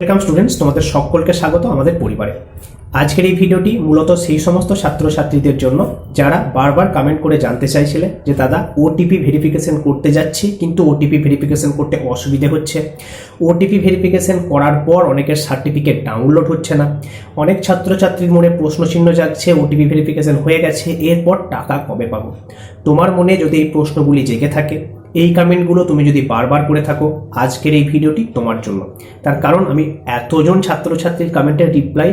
Welcome students তোমাদের সকলকে স্বাগত আমাদের পরিবারে। আজকের এই ভিডিওটি মূলত সেই সমস্ত ছাত্রছাত্রীদের জন্য যারা বারবার কমেন্ট করে জানতে চাইছিলে যে, দাদা ওটিপি ভেরিফিকেশন করতে যাচ্ছি, কিন্তু ওটিপি ভেরিফিকেশন করতে অসুবিধে হচ্ছে। ওটিপি ভেরিফিকেশন করার পর অনেকের সার্টিফিকেট ডাউনলোড হচ্ছে না। অনেক ছাত্রছাত্রীর মনে প্রশ্নচিহ্ন যাচ্ছে ওটিপি ভেরিফিকেশন হয়ে গেছে, এরপর টাকা কবে পাবো? তোমার মনে যদি এই প্রশ্নগুলি জেগে থাকে এই কমেন্টগুলো তুমি যদি বারবার করে থাকো, আজকের এই ভিডিওটি তোমার জন্য। তার কারণ আমি এতজন ছাত্রছাত্রীর কমেন্টের রিপ্লাই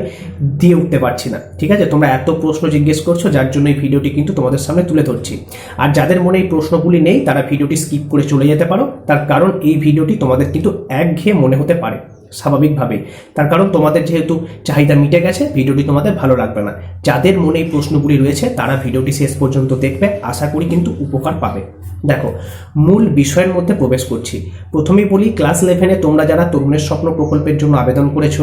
দিয়ে উঠতে পারছি না, ঠিক আছে? তোমরা এত প্রশ্ন জিজ্ঞেস করছ, যার জন্য এই ভিডিওটি কিন্তু তোমাদের সামনে তুলে ধরছি। আর যাদের মনে এই প্রশ্নগুলি নেই, তারা ভিডিওটি স্কিপ করে চলে যেতে পারো। তার কারণ এই ভিডিওটি তোমাদের কিন্তু একঘেয়ে মনে হতে পারে, স্বাভাবিকভাবেই। তার কারণ তোমাদের যেহেতু চাহিদা মিটে গেছে, ভিডিওটি তোমাদের ভালো লাগবে না। যাদের মনে এই প্রশ্নগুলি রয়েছে, তারা ভিডিওটি শেষ পর্যন্ত দেখবে, আশা করি কিন্তু উপকার পাবে। দেখো, মূল বিষয়ের মধ্যে প্রবেশ করছি। প্রথমেই বলি ক্লাস ইলেভেনে তোমরা যারা তরুণের স্বপ্ন প্রকল্পের জন্য আবেদন করেছ,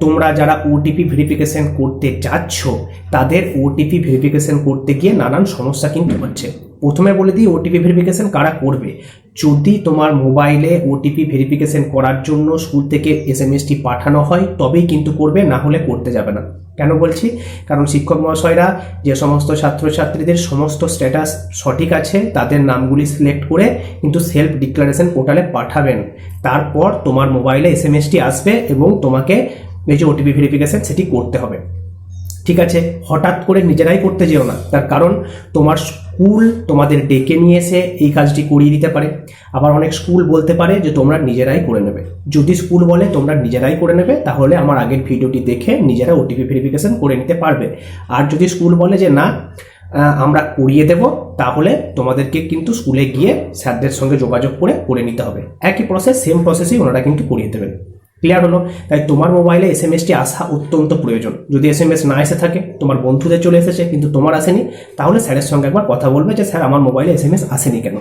তোমরা যারা ওটিপি ভেরিফিকেশন করতে যাচ্ছ, তাদের ওটিপি ভেরিফিকেশন করতে গিয়ে নানান সমস্যা কিন্তু হচ্ছে। প্রথমে বলে দিই ওটিপি ভেরিফিকেশন কারা করবে? যদি তোমার মোবাইলে ওটিপি ভেরিফিকেশন করার জন্য স্কুল থেকে এস এম পাঠানো হয়, তবেই কিন্তু করবে, না হলে করতে যাবে না। কেন বলছি? কারণ শিক্ষক মহাশয়রা যে সমস্ত ছাত্রছাত্রীদের সমস্ত স্ট্যাটাস সঠিক আছে, তাদের নামগুলি সিলেক্ট করে কিন্তু সেলফ ডিক্লারেশন পোর্টালে পাঠাবেন। তারপর তোমার মোবাইলে এস এম এসটি আসবে এবং তোমাকে এই যে ওটিপি ভেরিফিকেশান সেটি করতে হবে। ঠিক আছে? হঠাৎ করে নিজেরাই করতে যেও না। তার কারণ তোমার স্কুল তোমাদের ডেকে নিয়ে এসে এই কাজটি করিয়ে দিতে পারে। আবার অনেক স্কুল বলতে পারে যে, তোমরা নিজেরাই করে নেবে। যদি স্কুল বলে, তোমরা নিজেরাই করে নেবে, তাহলে আমার আগের ভিডিওটি দেখে নিজেরা ওটিপি ভেরিফিকেশন করে নিতে পারবে। আর যদি স্কুল বলে যে, না আমরা করিয়ে দেব, তাহলে তোমাদেরকে কিন্তু স্কুলে গিয়ে স্যারদের সঙ্গে যোগাযোগ করে করে নিতে হবে। একই প্রসেস সেম প্রসেসেই ওনারা কিন্তু করিয়ে দেবেন। ক্লিয়ার হলো? তাই তোমার মোবাইলে এস এম এসটি আসা অত্যন্ত প্রয়োজন। যদি এস এম এস না এসে থাকে, তোমার বন্ধুদের চলে এসেছে, কিন্তু তোমার আসেনি, তাহলে স্যারের সঙ্গে একবার কথা বলবে যে, স্যার, আমার মোবাইলে এস এম এস আসেনি কেন?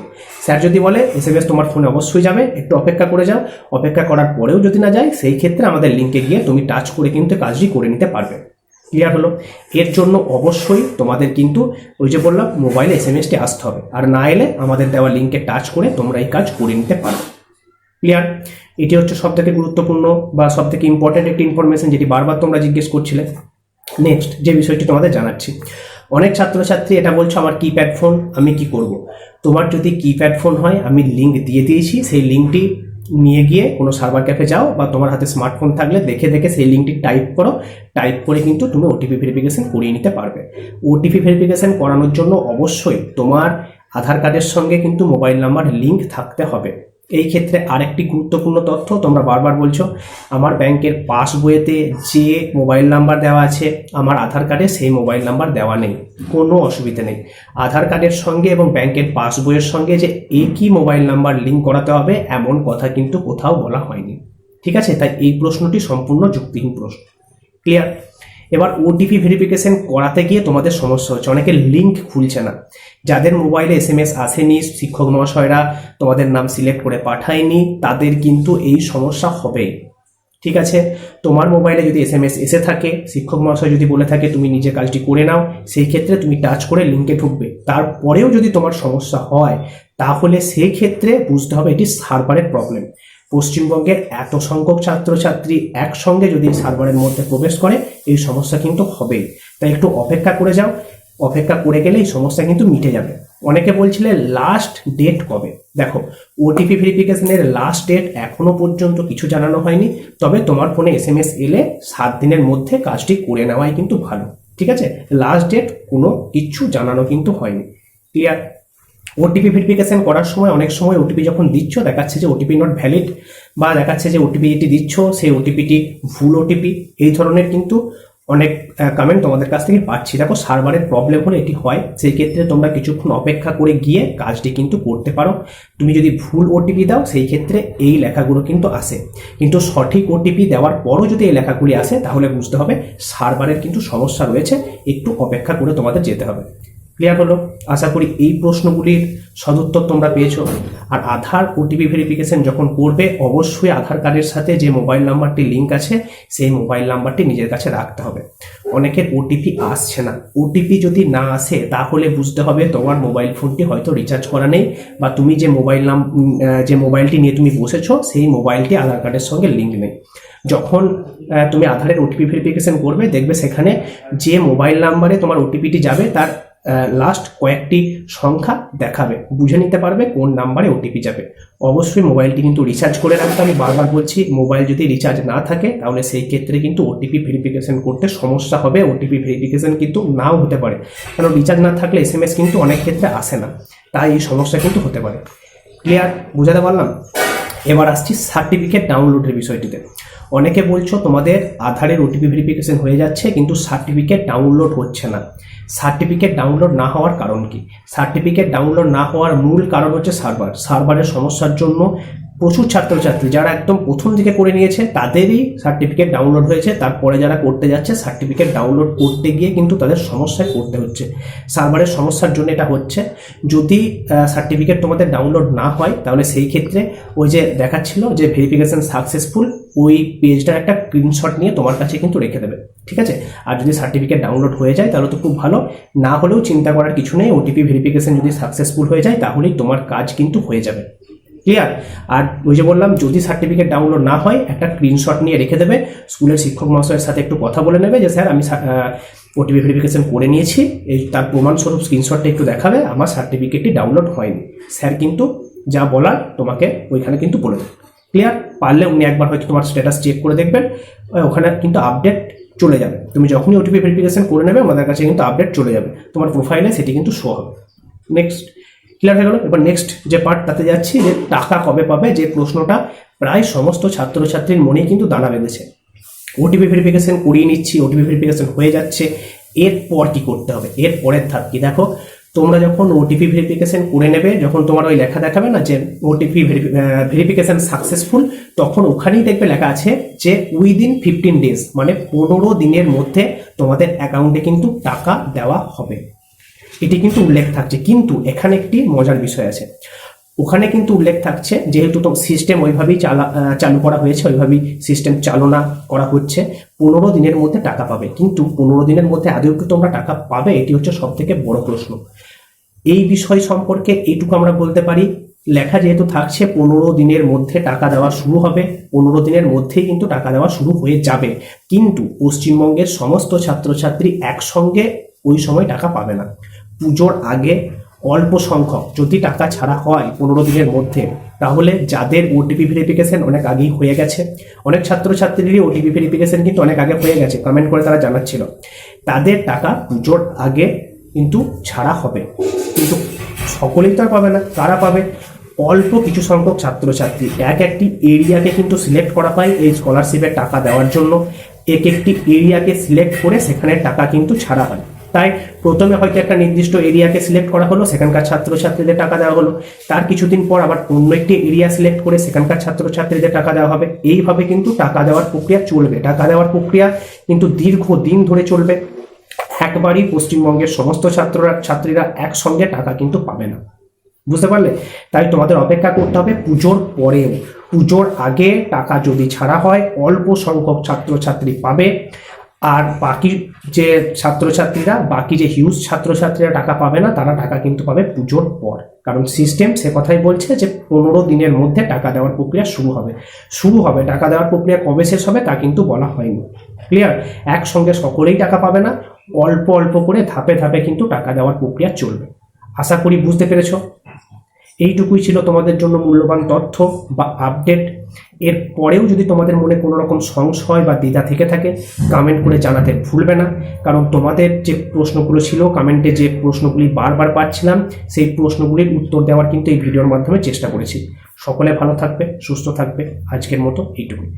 স্যার যদি বলে এস এম এস তোমার ফোনে অবশ্যই যাবে, একটু অপেক্ষা করে যাও। অপেক্ষা করার পরেও যদি না যায়, সেই ক্ষেত্রে আমাদের লিঙ্কে গিয়ে তুমি টাচ করে কিন্তু কাজটি করে নিতে পারবে। ক্লিয়ার হলো? এর জন্য অবশ্যই তোমাদের কিন্তু ওই যে বললাম মোবাইলে এস এম এসটি আসতে হবে। আর না এলে আমাদের দেওয়া লিঙ্কে টাচ করে তোমরা এই কাজ করে নিতে পারো ক্লিয়ার এটি হচ্ছে সব থেকে গুরুত্বপূর্ণ বা সব থেকে ইম্পর্টেন্ট একটি ইনফরমেশন যেটি বারবার তোমরা জিজ্ঞেস করছিলে। নেক্সট যে বিষয়টি তোমাদের জানাচ্ছি। অনেক ছাত্রছাত্রী এটা বলছো, আমার কিপ্যাড ফোন আমি কি করব? তোমার যদি কিপ্যাড ফোন হয়, আমি লিঙ্ক দিয়ে দিয়েছি, সেই লিঙ্কটি নিয়ে গিয়ে কোনো সার্ভার ক্যাফে যাও বা তোমার হাতে স্মার্টফোন থাকলে দেখে দেখে সেই লিঙ্কটি টাইপ করো। টাইপ করে কিন্তু তুমি ওটিপি ভেরিফিকেশন করিয়ে নিতে পারবে। ওটিপি ভেরিফিকেশন করানোর জন্য অবশ্যই তোমার আধার কার্ডের সঙ্গে কিন্তু মোবাইল নাম্বার লিঙ্ক থাকতে হবে। এই ক্ষেত্রে আরেকটি গুরুত্বপূর্ণ তথ্য তোমরা বারবার বলছো, আমার ব্যাংকের পাসবইতে যে মোবাইল নাম্বার দেওয়া আছে, আমার আধার কার্ডে সেই মোবাইল নাম্বার দেওয়া নেই, কোনো অসুবিধা নেই। আধার কার্ডের সঙ্গে এবং ব্যাংকের পাসবইয়ের সঙ্গে যে একই মোবাইল নাম্বার লিঙ্ক করাতে হবে, এমন কথা কিন্তু কোথাও বলা হয়নি। ঠিক আছে? তাই এই প্রশ্নটি সম্পূর্ণ যুক্তিহীন প্রশ্ন। ক্লিয়ার? এবার ওটিপি ভেরিফিকেশন করাতে গিয়ে তোমাদের সমস্যা হচ্ছে। অনেকে লিঙ্ক খুলছে না। যাদের মোবাইলে এস এম এস আসেনি, শিক্ষক মহাশয়রা তোমাদের নাম সিলেক্ট করে পাঠায়নি, তাদের কিন্তু এই সমস্যা হবেই ঠিক আছে? তোমার মোবাইলে যদি এস এম এস এসে থাকে, শিক্ষক মহাশয় যদি বলে থাকে, তুমি নিজে কাজটি করে নাও, সেই ক্ষেত্রে তুমি টাচ করে লিঙ্কে ঢুকবে। তারপরেও যদি তোমার সমস্যা হয়, তাহলে সেই ক্ষেত্রে বুঝতে হবে এটি সার্ভারের প্রবলেম পশ্চিমবঙ্গের এত সংখ্যক ছাত্রছাত্রী একসঙ্গে যদি সার্ভারের মধ্যে প্রবেশ করে, এই সমস্যা কিন্তু হবেই। তাই একটু অপেক্ষা করে যাও। অপেক্ষা করে গেলে এই সমস্যা কিন্তু মিটে যাবে। অনেকে বলছিলে লাস্ট ডেট কবে? দেখো ওটিপি ভেরিফিকেশনের লাস্ট ডেট এখনও পর্যন্ত কিছু জানানো হয়নি। তবে তোমার ফোনে এস এম এস এলে সাত দিনের মধ্যে কাজটি করে নেওয়াই কিন্তু ভালো। ঠিক আছে? লাস্ট ডেট কোনো কিছু জানানো কিন্তু হয়নি। ক্লিয়ার ওটিপি ভেরিফিকেশন করার সময় অনেক সময় ওটিপি যখন দিচ্ছ, দেখাচ্ছে যে ওটিপি নট ভ্যালিড বা দেখাচ্ছে যে ওটিপি যেটি দিচ্ছ, সেই ওটিপিটি ভুল ওটিপি এই ধরনের কিন্তু অনেক কমেন্ট তোমাদের কাছ থেকে পাচ্ছি। দেখো সার্ভারের প্রবলেম হলে এটি হয়, সেই ক্ষেত্রে তোমরা কিছুক্ষণ অপেক্ষা করে গিয়ে কাজটি কিন্তু করতে পারো। তুমি যদি ভুল ওটিপি দাও, সেই ক্ষেত্রে এই লেখাগুলো কিন্তু আসে। কিন্তু সঠিক ওটিপি দেওয়ার পরও যদি এই লেখাগুলি আসে, তাহলে বুঝতে হবে সার্ভারের কিন্তু সমস্যা রয়েছে, একটু অপেক্ষা করে তোমাদের যেতে হবে। ক্লিয়ার হলো? আশা করি এই প্রশ্নগুলির সদুত্তর তোমরা পেয়েছ। আর আধার ওটিপি ভেরিফিকেশন যখন করবে, অবশ্যই আধার কার্ডের সাথে যে মোবাইল নাম্বারটি লিঙ্ক আছে, সেই মোবাইল নাম্বারটি নিজের কাছে রাখতে হবে। অনেকের ওটিপি আসছে না। ওটিপি যদি না আসে, তাহলে বুঝতে হবে তোমার মোবাইল ফোনটি হয়তো রিচার্জ করা নেই, বা তুমি যে মোবাইল নাম যে মোবাইলটি নিয়ে তুমি বসেছো, সেই মোবাইলটি আধার কার্ডের সঙ্গে লিঙ্ক নেই। যখন তুমি আধারের ওটিপি ভেরিফিকেশন করবে, দেখবে সেখানে যে মোবাইল নাম্বারে তোমার ওটিপিটি যাবে, তার লাস্ট কয়েকটি সংখ্যা দেখাবে। বুঝে নিতে পারবে কোন নাম্বারে ওটিপি যাবে। অবশ্যই মোবাইলটি কিন্তু রিচার্জ করে রাখতে আমি বারবার বলছি মোবাইল যদি রিচার্জ না থাকে, তাহলে সেই ক্ষেত্রে কিন্তু ওটিপি ভেরিফিকেশন করতে সমস্যা হবে। ওটিপি ভেরিফিকেশন কিন্তু নাও হতে পারে। কারণ রিচার্জ না থাকলে এস কিন্তু অনেক ক্ষেত্রে আসে না। তাই এই সমস্যা কিন্তু হতে পারে। ক্লিয়ার বুঝাতে পারলাম? এবার আসছি সার্টিফিকেট ডাউনলোডের বিষয়টিতে। অনেকে বলছো তোমাদের আধারের ওটিপি ভেরিফিকেশন হয়ে যাচ্ছে, কিন্তু সার্টিফিকেট ডাউনলোড হচ্ছে না। সার্টিফিকেট ডাউনলোড না হওয়ার কারণ কি? সার্টিফিকেট ডাউনলোড না হওয়ার মূল কারণ হচ্ছে সার্ভার সার্ভারের সমস্যার জন্য প্রচুর ছাত্রছাত্রী যারা একদম প্রথম দিকে করে নিয়েছে, তাদেরই সার্টিফিকেট ডাউনলোড হয়েছে। তারপরে যারা করতে যাচ্ছে সার্টিফিকেট ডাউনলোড করতে গিয়ে কিন্তু তাদের সমস্যায় পড়তে হচ্ছে। সার্ভারের সমস্যার জন্য এটা হচ্ছে। যদি সার্টিফিকেট তোমাদের ডাউনলোড না হয়, তাহলে সেই ক্ষেত্রে ওই যে দেখাচ্ছিল যে ভেরিফিকেশন সাকসেসফুল ওই পেজটার একটা স্ক্রিনশট নিয়ে তোমার কাছে কিন্তু রেখে দেবে। ঠিক আছে? আর যদি সার্টিফিকেট ডাউনলোড হয়ে যায়, তাহলে তো খুব ভালো। না হলেও চিন্তা করার কিছু নেই। ওটিপি ভেরিফিকেশন যদি সাকসেসফুল হয়ে যায়, তাহলেই তোমার কাজ কিন্তু হয়ে যাবে। ক্লিয়ার আর ওই যে বললাম, যদি সার্টিফিকেট ডাউনলোড না হয়, একটা স্ক্রিনশট নিয়ে রেখে দেবে। স্কুলের শিক্ষক মহাশয়ের সাথে একটু কথা বলে নেবে যে, স্যার, আমি ওটিপি ভেরিফিকেশন করে নিয়েছি। এই তার প্রমাণস্বরূপ স্ক্রিনশটটা একটু দেখাবে। আমার সার্টিফিকেটটি ডাউনলোড হয়নি। স্যার কিন্তু যা বলার তোমাকে ওইখানে কিন্তু বলে দেবে। ক্লিয়ার পারলে উনি একবার হয়তো তোমার স্ট্যাটাস চেক করে দেখবেন। ওখানে কিন্তু আপডেট চলে যাবে। তুমি যখনই ওটিপি ভেরিফিকেশন করে নেবে আমাদের কাছে কিন্তু আপডেট চলে যাবে। তোমার প্রোফাইলে সেটি কিন্তু শো হবে। নেক্সট ক্লিয়ার হয়ে গেল? এবার নেক্সট যে পার্ট তাতে যাচ্ছি যে টাকা কবে পাবে, যে প্রশ্নটা প্রায় সমস্ত ছাত্রছাত্রীর মনেই কিন্তু দানা বেঁধেছে। ওটিপি ভেরিফিকেশন করিয়ে নিচ্ছি ওটিপি ভেরিফিকেশন হয়ে যাচ্ছে। এরপর কি করতে হবে? এর পরের ধাপ কি? দেখো, তোমরা যখন ওটিপি ভেরিফিকেশন করে নেবে, যখন তোমার ওই লেখা দেখাবে না যে ওটিপি ভেরিফিকেশন সাকসেসফুল তখন ওখানেই দেখবে লেখা আছে যে উইদিন ফিফটিন ডেজ মানে পনেরো দিনের মধ্যে তোমাদের অ্যাকাউন্টে কিন্তু টাকা দেওয়া হবে। এটি কিন্তু উল্লেখ থাকছে। কিন্তু এখানে একটি মজার বিষয় আছে। ওখানে কিন্তু উল্লেখ থাকছে, যেহেতু তো সিস্টেম ওইভাবেই চালা চালু করা হয়েছে, ওইভাবেই সিস্টেম চালনা করা হচ্ছে, পনেরো দিনের মধ্যে টাকা পাবে। কিন্তু পনেরো দিনের মধ্যে আদৌ কি তোমরা টাকা পাবে? এটি হচ্ছে সব থেকে বড় প্রশ্ন। এই বিষয় সম্পর্কে এইটুকু আমরা বলতে পারি, লেখা যেহেতু থাকছে, পনেরো দিনের মধ্যে টাকা দেওয়া শুরু হবে। পনেরো দিনের মধ্যেই কিন্তু টাকা দেওয়া শুরু হয়ে যাবে। কিন্তু পশ্চিমবঙ্গের সমস্ত ছাত্রছাত্রী একসঙ্গে ওই সময় টাকা পাবে না। পুজোর আগে অল্প সংখ্যক যদি টাকা ছাড়া হয় পনেরো দিনের মধ্যে, তাহলে যাদের ওটিপি ভেরিফিকেশন অনেক আগেই হয়ে গেছে, অনেক ছাত্রছাত্রীরই ওটিপি ভেরিফিকেশন কিন্তু অনেক আগে হয়ে গেছে কমেন্ট করে তারা জানাচ্ছিল। তাদের টাকা পুজোর আগে কিন্তু ছাড়া হবে, কিন্তু সকলেই তো আর পাবে না, কারা পাবে? অল্প কিছু সংখ্যক ছাত্রছাত্রী, এক একটি এরিয়াকে কিন্তু সিলেক্ট করা হয় এই স্কলারশিপের টাকা দেওয়ার জন্য, এক একটি এরিয়াকে সিলেক্ট করে সেখানে টাকা কিন্তু ছাড়া হয়। তাই প্রথমে হয়তো একটা নির্দিষ্ট এরিয়াকে সিলেক্ট করা হলো, সেখানকার ছাত্রছাত্রীদের টাকা দেওয়া হলো। তার কিছুদিন পর আবার অন্য একটি এরিয়া সিলেক্ট করে সেখানকার ছাত্রছাত্রীদের টাকা দেওয়া হবে। এইভাবে কিন্তু টাকা দেওয়ার প্রক্রিয়া চলবে। টাকা দেওয়ার প্রক্রিয়া কিন্তু দীর্ঘ দিন ধরে চলবে। একবারই পশ্চিমবঙ্গের সমস্ত ছাত্ররা, ছাত্রীরা একসঙ্গে টাকা কিন্তু পাবে না। বুঝতে পারলে? তাই তোমাদের অপেক্ষা করতে হবে পুজোর পরেও। পুজোর আগে টাকা যদি ছাড়া হয়, অল্প সংখ্যক ছাত্রছাত্রী পাবে। আর বাকি যে ছাত্রছাত্রীরা, বাকি যে হিউজ ছাত্রছাত্রীরা টাকা পাবে না, তারা টাকা কিন্তু পাবে পুজোর পর। কারণ সিস্টেম সে কথাই বলছে যে পনেরো দিনের মধ্যে টাকা দেওয়ার প্রক্রিয়া শুরু হবে। শুরু হবে, টাকা দেওয়ার প্রক্রিয়া কবে শেষ হবে তা কিন্তু বলা হয়নি। ক্লিয়ার একসঙ্গে সকলেই টাকা পাবে না, অল্প অল্প করে ধাপে ধাপে কিন্তু টাকা দেওয়ার প্রক্রিয়া চলবে। আশা করি বুঝতে পেরেছ। এইটুকুই ছিল তোমাদের জন্য মূল্যবান তথ্য বা আপডেট এর পরেও যদি তোমাদের মনে কোনো রকম সংশয় বা দ্বিধা থেকে থাকে কমেন্ট করে জানাতে ভুলবে না। কারণ তোমাদের যে প্রশ্নগুলো ছিল কমেন্টে যে প্রশ্নগুলি বারবার পাচ্ছিলাম, সেই প্রশ্নগুলির উত্তর দেওয়ার কিন্তু এই ভিডিওর মাধ্যমে চেষ্টা করেছি। সকলে ভালো থাকবে, সুস্থ থাকবে, আজকের মতো এইটুকুই।